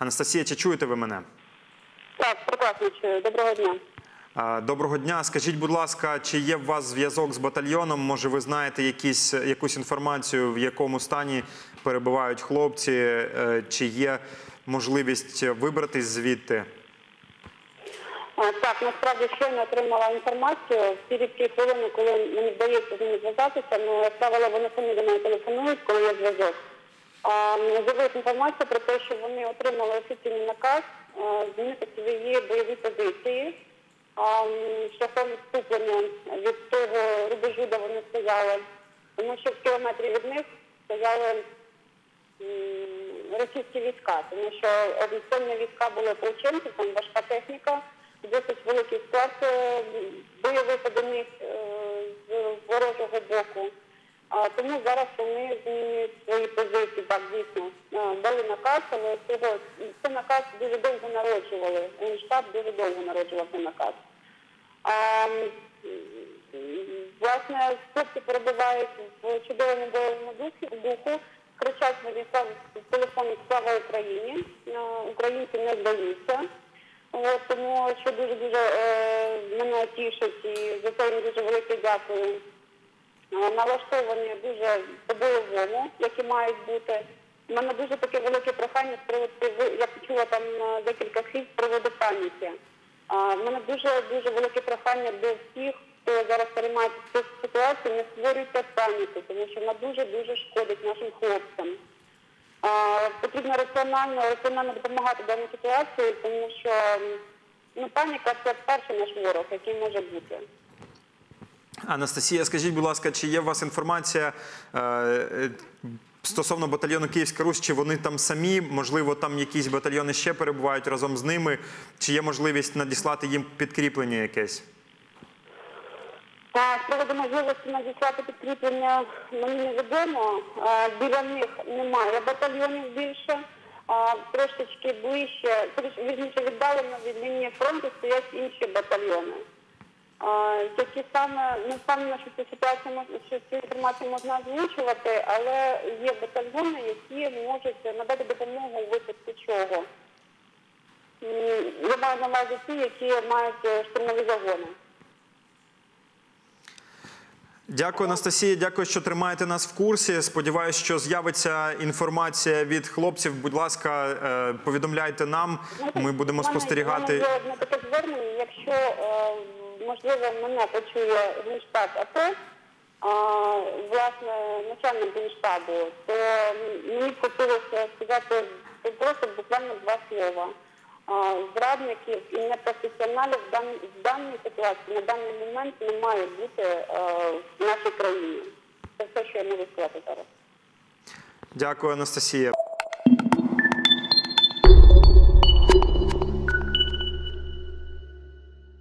Анастасія, чи чуєте ви мене? Так, прекрасно чую. Доброго дня. Доброго дня. Скажіть, будь ласка, чи є у вас зв'язок з батальйоном? Може, ви знаєте якісь, якусь інформацію, в якому стані перебувають хлопці? Е, Чи є можливість вибратись звідти? Так, насправді щойно отримала інформацію. Всі від ті хвилини, коли мені вдається з ними зв'язатися, ну, як правило, вони самі до мене телефонують, коли є зв'язок. З'явилася інформація про те, що вони отримали офіційний наказ змінити свої бойові позиції. Шляхом відступлення від того рубежу, де вони стояли. Тому що в кілометрі від них стояли російські війська, тому що обіцянні війська були ополченці, там важка техніка, досить великий склад е, бойових одиниць е, з ворожого боку. Тому зараз вони змінюють позиції, так дійсно. Е, Дали наказ, але цього цей наказ дуже довго народжували. Штаб дуже довго народжував цей наказ. А, власне, хлопці перебувають в чудовому бойовому духу, кричать мені в телефоні «Слава Україні!». Е, Українці не здаються. От, тому що дуже-дуже е, мене тішить і за це їм дуже велике дякую. Налаштовані дуже по-бойовому, які мають бути. У мене дуже таке велике прохання з приводу, я почула там е, декілька слів з приводу пам'яті. В мене дуже дуже велике прохання до всіх, хто зараз переймається цю ситуацію, не створюйте паніку, тому що вона дуже дуже шкодить нашим хлопцям. Потрібно раціонально, раціонально допомагати даній ситуації, тому що ну, паніка це перший наш ворог, який може бути. Анастасія, скажіть, будь ласка, чи є у вас інформація е, е, стосовно батальйону Київська Русь? Чи вони там самі? Можливо, там якісь батальйони ще перебувають разом з ними? Чи є можливість надіслати їм підкріплення якесь? З приводу можливості надіслати підкріплення мені невідомо. А, Біля них немає батальйонів більше. Трошечки ближче, трошки вірніше віддалено від лінії фронту стоять інші батальйони. Які саме не впевнена, що цю ситуацію що цю інформацію можна озвучувати, але є батальйони, які можуть надати допомогу у випадку чого. Я маю на увазі ті, які мають е, штурмові загони. Дякую, Анастасія. Дякую, що тримаєте нас в курсі. Сподіваюсь, що з'явиться інформація від хлопців. Будь ласка, е, повідомляйте нам. Ми будемо спостерігати. Якщо е, можливо мене почує генштаб АТО, власне начальник генштабу, то мені хотілося сказати просто буквально два слова. А, Зрадників і непрофесіоналів в, дан, в даній ситуації на даний момент не має бути в нашій країні. Це все, що я можу сказати зараз. Дякую, Анастасія.